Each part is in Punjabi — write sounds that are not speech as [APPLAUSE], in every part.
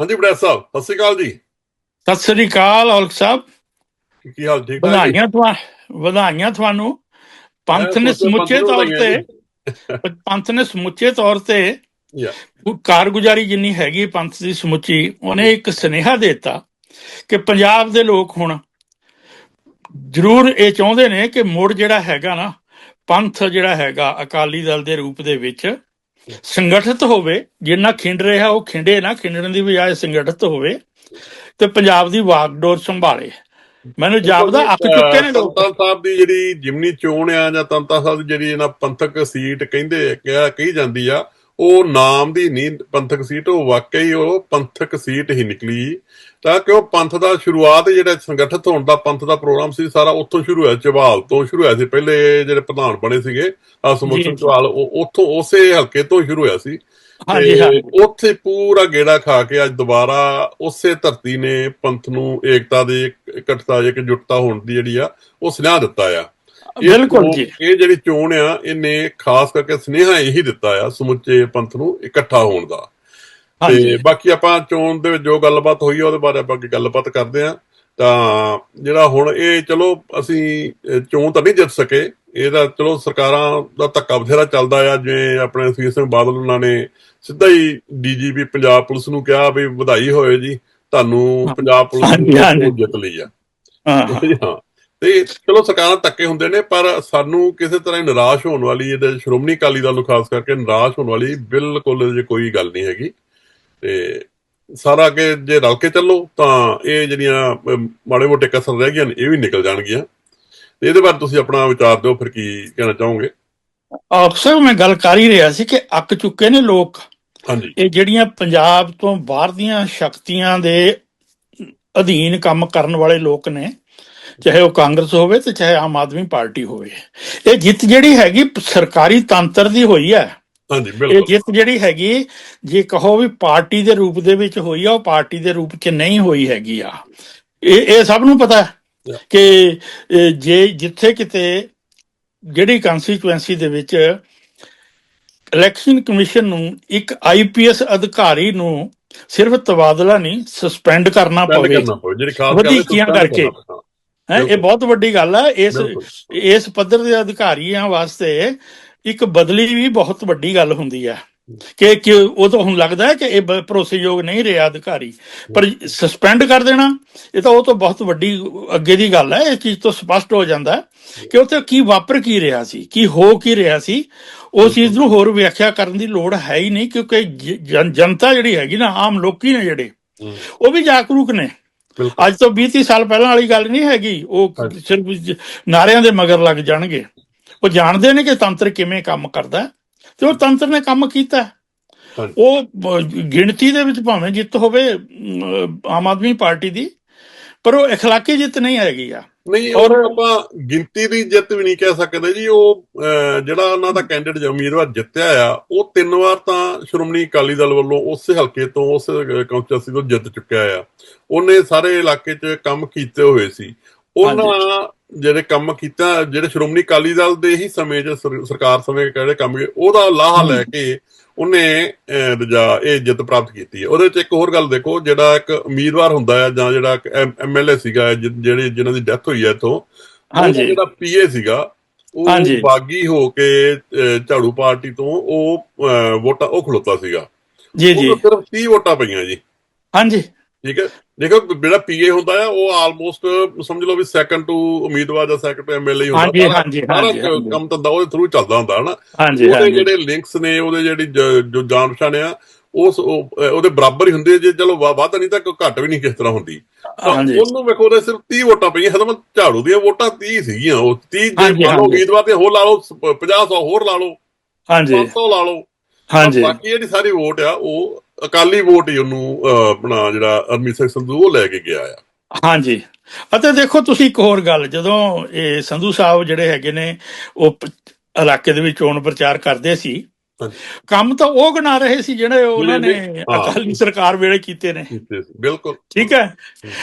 ਹਾਂਜੀ ਬੜਿਆ ਸਾਹਿਬ ਸਤਿ ਸ਼੍ਰੀ ਅਕਾਲ ਜੀ। ਸਤਿ ਸ੍ਰੀ ਅਕਾਲ ਔਲਖ ਸਾਹਿਬ। ਕੀ ਹਾਲ ਠੀਕ? ਵਧਾਈਆਂ ਤੁਹਾਨੂੰ ਵਧਾਈਆਂ ਤੁਹਾਨੂੰ। [LAUGHS] ਪੰਥ ਨੇ ਸਮੁੱਚੇ ਤੌਰ ਤੇ ਪੰਥ ਨੇ ਸਮੁੱਚੇ ਤੌਰ ਤੇ ਕਾਰਗੁਜ਼ਾਰੀ ਜਿੰਨੀ ਹੈਗੀ ਪੰਥ ਦੀ ਸਮੁੱਚੀ ਉਹਨੇ ਇੱਕ ਸੁਨੇਹਾ ਦਿੱਤਾ ਕਿ ਪੰਜਾਬ ਦੇ ਲੋਕ ਹੁਣ ਜ਼ਰੂਰ ਇਹ ਚਾਹੁੰਦੇ ਨੇ ਕਿ ਮੁੜ ਜਿਹੜਾ ਹੈਗਾ ਨਾ ਪੰਥ ਜਿਹੜਾ ਹੈਗਾ ਅਕਾਲੀ ਦਲ ਦੇ ਰੂਪ ਦੇ ਵਿੱਚ ਸੰਗਠਿਤ ਹੋਵੇ ਜਿੰਨਾ ਖਿੰਡ ਰਿਹਾ ਉਹ ਖਿੰਡੇ ਨਾ ਖਿੰਡਣ ਦੀ ਬਜਾਏ ਸੰਗਠਿਤ ਹੋਵੇ ਤੇ ਪੰਜਾਬ ਦੀ ਵਾਗਡੋਰ ਸੰਭਾਲੇ। ਮੈਨੂੰ ਜਾਪਦਾ ਅੱਕ ਚੁੱਕੇ ਨੇ ਲੋਕ। ਤੰਤਾ ਸਾਹਿਬ ਦੀ ਜਿਹੜੀ ਜਿਮਨੀ ਚੋਣ ਆ ਜਾਂ ਤੰਤਾ ਸਾਹਿਬ ਦੀ ਜਿਹੜੀ ਇਹਨਾਂ ਪੰਥਕ ਸੀਟ ਕਹਿੰਦੇ ਕਿਹਾ ਕਹੀ ਜਾਂਦੀ ਆ ਉਹ ਨਾਮ ਦੀ ਨਹੀਂ ਪੰਥਕ ਸੀਟ ਉਹ ਵਾਕਈ ਉਹ ਪੰਥਕ ਸੀਟ ਹੀ ਨਿਕਲੀ। ਤਾਂ ਕਿ ਉਹ ਪੰਥ ਦਾ ਸ਼ੁਰੂਆਤ ਜਿਹੜਾ ਸੰਗਠਿਤ ਹੋਣ ਦਾ ਪੰਥ ਦਾ ਪ੍ਰੋਗਰਾਮ ਸੀ ਸਾਰਾ ਉੱਥੋਂ ਸ਼ੁਰੂ ਹੋਇਆ ਚਵਾਲ ਤੋਂ ਸ਼ੁਰੂ ਹੋਇਆ ਸੀ। ਪਹਿਲੇ ਜਿਹੜੇ ਪ੍ਰਧਾਨ ਬਣੇ ਸੀਗੇ ਸਮੁੱਚੇ ਜੀ। ਚਵਾਲ ਉਹ ਉੱਥੋਂ ਉਸੇ ਹਲਕੇ ਤੋਂ ਸ਼ੁਰੂ ਹੋਇਆ ਸੀ। ਹਾਂਜੀ ਹਾਂਜੀ ਉੱਥੇ ਪੂਰਾ ਗੇੜਾ ਖਾ ਕੇ ਅੱਜ ਦੁਬਾਰਾ ਉਸੇ ਧਰਤੀ ਨੇ ਪੰਥ ਨੂੰ ਏਕਤਾ ਦੇ ਇਕੱਠਤਾ ਇੱਕ ਜੁਟਤਾ ਹੋਣ ਦੀ ਜਿਹੜੀ ਆ ਉਹ ਸੁਨੇਹਾ ਦਿੱਤਾ ਆ। ਬਿਲਕੁਲ ਜੀ। ਇਹ ਜਿਹੜੀ ਚੋਣ ਆ ਇਹਨੇ ਖਾਸ ਕਰਕੇ ਸੁਨੇਹਾ ਇਹੀ ਦਿੱਤਾ ਆ ਸਮੁੱਚੇ ਪੰਥ ਨੂੰ ਇਕੱਠਾ ਹੋਣ ਦਾ। ਤੇ ਬਾਕੀ ਆਪਾਂ ਚੋਣ ਦੇ ਵਿੱਚ ਜੋ ਗੱਲਬਾਤ ਹੋਈ ਆ ਉਹਦੇ ਬਾਰੇ ਆਪਾਂ ਅੱਗੇ ਗੱਲਬਾਤ ਕਰਦੇ ਆ। ਤਾਂ ਜਿਹੜਾ ਹੁਣ ਇਹ ਚਲੋ ਅਸੀਂ ਚੋਣ ਤਾਂ ਨਹੀਂ ਜਿੱਤ ਸਕੇ। ਇਹਦਾ ਚਲੋ ਸਰਕਾਰਾਂ ਦਾ ਧੱਕਾ ਬਥੇਰਾ ਚੱਲਦਾ ਆ ਜਿਵੇਂ ਆਪਣੇ ਸੁਖਬੀਰ ਸਿੰਘ ਬਾਦਲ ਉਹਨਾਂ ਨੇ ਸਿੱਧਾ ਹੀ ਡੀਜੀਪੀ ਪੰਜਾਬ ਪੁਲਿਸ ਨੂੰ ਕਿਹਾ ਵੀ ਵਧਾਈ ਹੋਏ ਜੀ ਤੁਹਾਨੂੰ। ਪੰਜਾਬ ਪੁਲਿਸ ਨੇ ਜਿੱਤ ਲਈ ਆ। ਹਾਂ। ਤੇ ਚਲੋ ਸਰਕਾਰਾਂ ਧੱਕੇ ਹੁੰਦੇ ਨੇ ਪਰ ਸਾਨੂੰ ਕਿਸੇ ਤਰ੍ਹਾਂ ਹੀ ਨਿਰਾਸ਼ ਹੋਣ ਵਾਲੀ ਇਹਦੇ ਸ਼੍ਰੋਮਣੀ ਅਕਾਲੀ ਦਲ ਨੂੰ ਖਾਸ ਕਰਕੇ ਨਿਰਾਸ਼ ਹੋਣ ਵਾਲੀ ਬਿਲਕੁਲ 'ਚ ਕੋਈ ਗੱਲ ਨਹੀਂ ਹੈਗੀ। ਤੇ ਸਾਰਾ ਅੱਗੇ ਜੇ ਰਲ ਕੇ ਚੱਲੋ ਤਾਂ ਇਹ ਜਿਹੜੀਆਂ ਮਾੜੇ ਮੋਟੇ ਕਸਰ ਰਹਿ ਗਈਆਂ ਨੇ ਇਹ ਵੀ ਨਿਕਲ ਜਾਣਗੀਆਂ। ਤੇ ਇਹਦੇ ਬਾਰੇ ਤੁਸੀਂ ਆਪਣਾ ਵਿਚਾਰ ਦਿਓ ਫਿਰ ਕੀ ਕਹਿਣਾ ਚਾਹੋਗੇ? ਅਕਸਰ ਮੈਂ ਗੱਲ ਕਰ ਹੀ ਰਿਹਾ ਸੀ ਕਿ ਅੱਕ ਚੁੱਕੇ ਨੇ ਲੋਕ। ਹਾਂਜੀ। ਇਹ ਜਿਹੜੀਆਂ ਪੰਜਾਬ ਤੋਂ ਬਾਹਰ ਦੀਆਂ ਸ਼ਕਤੀਆਂ ਦੇ ਅਧੀਨ ਕੰਮ ਕਰਨ ਵਾਲੇ ਲੋਕ ਨੇ ਚਾਹੇ ਉਹ ਕਾਂਗਰਸ ਹੋਵੇ ਤੇ ਚਾਹੇ ਆਮ ਆਦਮੀ ਪਾਰਟੀ ਹੋਵੇ। ਇਹ ਜਿੱਤ ਜਿਹੜੀ ਹੈਗੀ ਸਰਕਾਰੀ ਤੰਤਰ ਦੀ ਹੋਈ ਹੈ। ਹਾਂਜੀ ਇਹ ਬਿਲਕੁਲ। ਜਿੱਤ ਜਿਹੜੀ ਹੈਗੀ ਜੇ ਕਹੋ ਵੀ ਪਾਰਟੀ ਦੇ ਰੂਪ ਦੇ ਵਿੱਚ ਹੋਈ ਆ ਉਹ ਪਾਰਟੀ ਦੇ ਰੂਪ 'ਚ ਨਹੀਂ ਹੋਈ ਹੈਗੀ ਆ। ਇਹ ਇਹ ਸਭ ਨੂੰ ਪਤਾ ਹੈ. ਕਿ ਇਹ ਜੇ ਜਿੱਥੇ ਕਿਤੇ ਜਿਹੜੀ ਕਨਸਟੀਚੁਐਂਸੀ ਦੇ ਵਿੱਚ ਇਲੈਕਸ਼ਨ ਕਮਿਸ਼ਨ ਨੂੰ ਇੱਕ ਆਈਪੀਐਸ ਅਧਿਕਾਰੀ ਨੂੰ ਸਿਰਫ ਤਬਾਦਲਾ ਨਹੀਂ ਸਸਪੈਂਡ ਕਰਨਾ ਪਵੇ। ਜਿਹੜੀ ਖਾਸ ਗੱਲ ਹੈ, ਕਰਕੇ। ਹੈ ਇਹ। ਬਹੁਤ ਵੱਡੀ ਗੱਲ ਹੈ ਇਸ। ਇਸ ਪੱਧਰ ਦੇ ਅਧਿਕਾਰੀਆਂ ਵਾਸਤੇ ਇੱਕ ਬਦਲੀ ਵੀ ਬਹੁਤ ਵੱਡੀ ਗੱਲ ਹੁੰਦੀ ਹੈ ਕਿ ਕਿ ਉਹ ਤਾਂ ਹੁਣ ਲੱਗਦਾ ਹੈ ਕਿ ਇਹ ਭਰੋਸੇਯੋਗ ਨਹੀਂ ਰਿਹਾ ਅਧਿਕਾਰੀ। ਪਰ ਸਸਪੈਂਡ ਕਰ ਦੇਣਾ ਇਹ ਤਾਂ ਉਹ ਤਾਂ ਬਹੁਤ ਵੱਡੀ ਅੱਗੇ ਦੀ ਗੱਲ ਹੈ ਇਹ ਚੀਜ਼ ਤੋਂ ਸਪਸ਼ਟ ਹੋ ਜਾਂਦਾ ਕਿ ਉੱਥੇ ਕੀ ਵਾਪਰ ਕੀ ਰਿਹਾ ਸੀ ਕੀ ਹੋ ਕੀ ਰਿਹਾ ਸੀ ਉਸ ਚੀਜ਼ ਨੂੰ ਹੋਰ ਵਿਆਖਿਆ ਕਰਨ ਦੀ ਲੋੜ ਹੈ ਹੀ ਨਹੀਂ। ਕਿਉਂਕਿ ਜਨਤਾ ਜਿਹੜੀ ਹੈਗੀ ਨਾ ਆਮ ਲੋਕੀ ਨੇ ਜਿਹੜੇ ਉਹ ਵੀ ਜਾਗਰੂਕ ਨੇ। ਅੱਜ ਤੋਂ 20 30 ਸਾਲ ਪਹਿਲਾਂ ਵਾਲੀ ਗੱਲ ਨਹੀਂ ਹੈਗੀ ਉਹ। ਸਿਰਫ ਨਾਰਿਆਂ ਦੇ ਮਗਰ ਲੱਗ ਜਾਣਗੇ ਉਹ ਜਾਣਦੇ ਨੇ ਕਿ ਤੰਤਰ ਕਿਵੇਂ ਕੰਮ ਕਰਦਾ ਤੇ ਉਹ ਤੰਤਰ ਨੇ ਕੰਮ ਕੀਤਾ। ਉਹ ਗਿਣਤੀ ਦੇ ਵਿੱਚ ਭਾਵੇਂ ਜਿੱਤ ਹੋਵੇ ਆਮ ਆਦਮੀ ਪਾਰਟੀ ਦੀ ਪਰ ਉਹ اخلاقی ਜਿੱਤ ਨਹੀਂ ਹੈਗੀ ਆ ਨਹੀਂ ਔਰ- ਔਰ ਆਪਾਂ ਗਿਣਤੀ ਦੀ ਜਿੱਤ ਵੀ ਨਹੀਂ ਕਹਿ ਸਕਦੇ ਜੀ ਉਹ ਅਹ, ਜਿਹੜਾ ਉਹਨਾਂ ਦਾ ਕੈਂਡੀਡੇਟ ਉਮੀਦਵਾਰ ਜਿੱਤਿਆ ਆ ਉਹ ਤਿੰਨ ਵਾਰ ਤਾਂ ਸ਼੍ਰੋਮਣੀ ਅਕਾਲੀ ਦਲ ਵੱਲੋਂ ਉਸੇ ਹਲਕੇ ਤੋਂ ਉਸ ਕੌਂਸਟੀਟਿਊਂਸੀ ਤੋਂ ਜਿੱਤ ਚੁੱਕਿਆ ਆ ਉਹਨੇ ਸਾਰੇ ਇਲਾਕੇ 'ਚ ਕੰਮ ਕੀਤੇ ਹੋਏ ਸੀ ਉਹਨਾਂ ਜਿਹੜੇ ਕੰਮ ਕੀਤਾ ਜਿਹੜੇ ਸ਼੍ਰੋਮਣੀ ਅਕਾਲੀ ਦਲ ਦੇ ਹੀ ਸਮੇਂ 'ਚ ਸਰ- ਸਰਕਾਰ ਸਮੇਂ ਕਿਹੜੇ ਕੰਮ ਕੀਤੇ ਉਹਦਾ ਲਾਹਾ ਲੈ ਕੇ ਉਹਨੇ ਦੂਜਾ ਇਹ ਜਿੱਤ ਪ੍ਰਾਪਤ ਕੀਤੀ ਹੈ। ਉਹਦੇ 'ਚ ਇੱਕ ਹੋਰ ਗੱਲ ਦੇਖੋ ਜਿਹੜਾ ਇੱਕ ਉਮੀਦਵਾਰ ਹੁੰਦਾ ਹੈ ਜਾਂ ਜਿਹੜਾ ਐਮਐਲਏ ਸੀਗਾ ਜਿਹੜੇ ਜਿਨ੍ਹਾਂ ਦੀ ਡੈਥ ਹੋਈ ਹੈ ਇਥੋਂ ਹਾਂਜੀ। ਜਿਹੜਾ ਪੀਏ ਸੀਗਾ ਉਹ। ਬਾਗੀ ਹੋ ਕੇ ਝਾੜੂ ਪਾਰਟੀ ਤੋਂ ਉਹ ਵੋਟਾਂ ਉਹ ਖਲੋਤਾ ਸੀਗਾ। ਜੀ ਜੀ। ਉਹ ਸਿਰਫ 30 ਵੋਟਾਂ ਪਈਆਂ ਜੀ। ਹਾਂਜੀ। ਠੀਕ ਹੈ। ਦੇਖੋ ਜਿਹੜਾ ਪੀਏ ਹੁੰਦਾ ਆ ਉਹ ਆਲਮੋਸਟ ਸਮਝ ਲਓ ਵੀ ਸੈਕੰਡ ਟੂ ਉਮੀਦਵਾਰ ਜਾਂ ਸੈਕੰਡ ਟੂ ਐਮਐਲਏ ਹੁੰਦਾ। ਹਾਂਜੀ, ਹਾਂਜੀ, ਹਾਂਜੀ। ਕੰਮ ਧੰਦਾ ਉਹਦੇ ਥਰੂ ਚੱਲਦਾ ਹੁੰਦਾ ਹਨਾ। ਹਾਂਜੀ ਉਹਦੇ ਜਿਹੜੇ ਲਿੰਕਸ ਨੇ ਉਹਦੇ ਜਿਹੜੀ ਜ- ਜਾਣ ਪਛਾਣ ਆ ਉਸ ਉਹਦੇ ਬਰਾਬਰ ਹੀ ਹੁੰਦੇ ਜੇ ਚਲੋ ਵੱਧ ਨਹੀਂ ਤਾਂ ਘੱਟ ਵੀ ਨਹੀਂ ਕਿਸ ਤਰ੍ਹਾਂ ਹੁੰਦੀ। ਤਾਂ ਉਹਨੂੰ ਵੇਖੋ ਉਹਦੇ ਸਿਰਫ 30 ਵੋਟਾਂ ਪਈਆਂ ਹਦਮ ਝਾੜੂ ਦੀਆਂ ਵੋਟਾਂ 30 ਸੀਗੀਆਂ ਉਹ 30 ਜੇ ਮੰਨ ਲਓ। ਉਮੀਦਵਾਰ ਤੇ ਹੋਰ ਲਾ ਲਓ 50 100 ਹੋਰ ਲਾ ਲਓ ਹਾਂਜੀ। 500 ਲਾ ਲਓ। ਹਾਂਜੀ। ਤਾਂ ਬਾਕੀ ਜਿਹੜੀ ਸਾਰੀ ਵੋਟ ਆ ਉਹ ਅਕਾਲੀ ਵੋਟ ਹੀ ਉਹਨੂੰ ਆਪਣਾ ਜਿਹੜਾ ਅਰਮੀਤ ਸਿੰਘ ਸੰਧੂ, ਉਹ ਲੈ ਕੇ ਗਿਆ ਆ। ਹਾਂਜੀ। ਅਤੇ ਦੇਖੋ, ਤੁਸੀਂ ਇੱਕ ਹੋਰ ਗੱਲ, ਜਦੋਂ ਇਹ ਸੰਧੂ ਸਾਹਿਬ ਜਿਹੜੇ ਹੈਗੇ ਨੇ, ਉਹ ਇਲਾਕੇ ਦੇ ਵਿੱਚ ਚੋਣ ਪ੍ਰਚਾਰ ਕਰਦੇ ਸੀ ਕੰਮ ਤਾਂ ਉਹ ਗਣਾ ਰਹੇ ਸੀ ਜਿਹੜੇ ਉਹਨਾਂ ਨੇ। ਅਕਾਲੀ ਸਰਕਾਰ ਵੇਲੇ ਕੀਤੇ ਨੇ। ਬਿਲਕੁਲ। ਠੀਕ ਹੈ?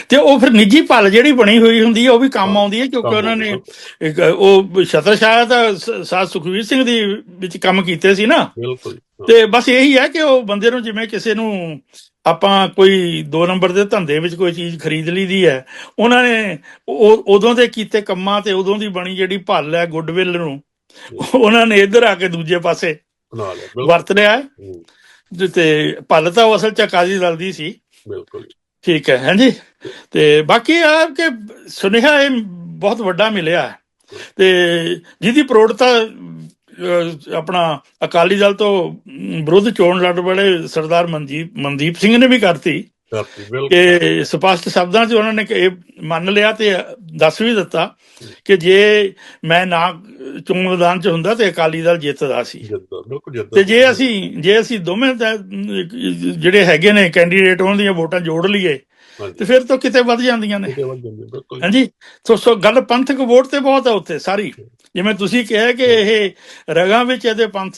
ਤੇ ਉਹ ਫਿਰ ਨਿੱਜੀ ਪਲ ਜਿਹੜੀ ਬਣੀ ਹੋਈ ਹੁੰਦੀ ਹੈ ਉਹ ਵੀ ਕੰਮ ਆਉਂਦੀ ਹੈ ਕਿਉਂਕਿ ਉਹਨਾਂ ਨੇ ਉਹ ਛਤਰਸ਼ਾਹ ਦਾ ਸ- ਸਾਧ ਸੁਖਵੀਰ ਸਿੰਘ ਦੀ ਵਿੱਚ ਕੰਮ ਕੀਤੇ ਸੀ ਨਾ। ਬਿਲਕੁਲ। ਤੇ ਬਸ ਇਹੀ ਹੈ ਕਿ ਉਹ ਬੰਦੇ ਨੂੰ ਜਿਵੇਂ ਕਿਸੇ ਨੂੰ ਆਪਾਂ ਕੋਈ ਦੋ ਨੰਬਰ ਦੇ ਧੰਦੇ ਵਿੱਚ ਕੋਈ ਚੀਜ਼ ਖਰੀਦ ਲਈਦੀ ਹੈ ਉਹਨਾਂ ਨੇ ਉਦੋਂ ਦੇ ਕੀਤੇ ਕੰਮਾਂ ਤੇ ਉਦੋਂ ਦੀ ਬਣੀ ਜਿਹੜੀ ਭੱਲ ਹੈ ਗੁੱਡਵਿਲ ਨੂੰ ਉਹਨਾਂ ਨੇ ਇੱਧਰ ਆ ਕੇ ਦੂਜੇ ਪਾਸੇ ਬਣਾ ਲਿਆ ਬਿਲਕੁਲ। ਵਰਤ ਲਿਆ ਹੈ। ਤੇ- ਭੱਲ ਤਾਂ ਅਸਲ ਚ ਅਕਾਲੀ ਦਲ ਦੀ ਸੀ। ਬਿਲਕੁਲ ਠੀਕ ਹੈ ਹਾਂਜੀ ਤੇ ਬਾਕੀ ਆ ਕਿ ਸੁਨੇਹਾ ਇਹ ਬਹੁਤ ਵੱਡਾ ਮਿਲਿਆ। ਤੇ ਜਿਹਦੀ ਪ੍ਰੋੜਤਾ ਆਪਣਾ ਅਕਾਲੀ ਦਲ ਤੋਂ ਵਿਰੁੱਧ ਚੋਣ ਲੜ ਵਾਲੇ ਸਰਦਾਰ ਮਨਜੀਤ ਮਨਦੀਪ ਸਿੰਘ ਨੇ ਵੀ ਕਰਤੀ। ਕਿ ਸਪਸ਼ਟ ਸ਼ਬਦਾਂ 'ਚ ਉਹਨਾਂ ਨੇ ਕਿ ਇਹ ਮੰਨ ਲਿਆ ਤੇ ਦੱਸ ਵੀ ਦਿੱਤਾ ਕਿ ਜੇ ਮੈਂ ਨਾ ਚੋਣ ਮੈਦਾਨ 'ਚ ਹੁੰਦਾ ਤੇ ਅਕਾਲੀ ਦਲ ਜਿੱਤਦਾ ਸੀ। ਤੇ ਜੇ ਅਸੀਂ ਜੇ ਅਸੀਂ ਦੋਵੇਂ ਜਿਹੜੇ ਹੈਗੇ ਨੇ ਕੈਂਡੀਡੇਟ ਉਹਨਾਂ ਦੀਆਂ ਵੋਟਾਂ ਜੋੜ ਲਈਏ ਤੇ ਫਿਰ ਤਾਂ ਕਿਤੇ ਵੱਧ ਜਾਂਦੀਆਂ ਨੇ। ਹਾਂਜੀ ਸੋ ਸੋ ਗੱਲ ਪੰਥਕ ਵੋਟ ਤੇ ਬਹੁਤ ਹੈ ਉੱਥੇ ਸਾਰੀ। ਜਿਵੇਂ ਤੁਸੀਂ ਕਿਹਾ ਕਿ ਇਹ ਰਗਾਂ ਵਿੱਚ ਇਹਦੇ ਪੰਥ